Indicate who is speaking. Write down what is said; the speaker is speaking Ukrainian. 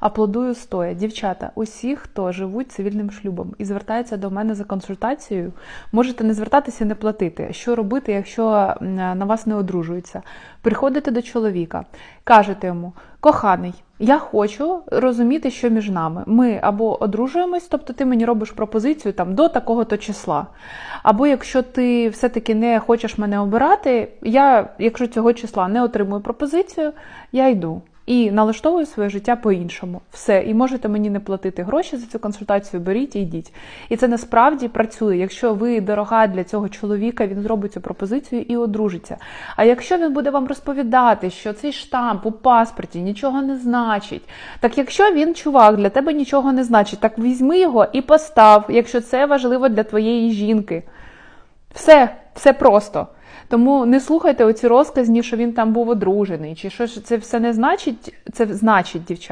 Speaker 1: Аплодую стоя. Дівчата, усі, хто живуть цивільним шлюбом і звертаються до мене за консультацією, можете не звертатися, не платити. Що робити, якщо на вас не одружуються? Приходите до чоловіка, кажете йому: коханий, я хочу розуміти, що між нами. Ми або одружуємось, тобто ти мені робиш пропозицію там до такого-то числа. Або якщо ти все-таки не хочеш мене обирати, я, якщо цього числа не отримую пропозицію, я йду. І налаштовую своє життя по-іншому. Все, і можете мені не платити гроші за цю консультацію, беріть і йдіть. І це насправді працює. Якщо ви дорога для цього чоловіка, він зробить цю пропозицію і одружиться. А якщо він буде вам розповідати, що цей штамп у паспорті нічого не значить, так якщо він чувак для тебе нічого не значить, так візьми його і постав, якщо це важливо для твоєї жінки. Все, все просто. Тому не слухайте оці розказні, що він там був одружений, чи що це все не значить, це значить, дівчата.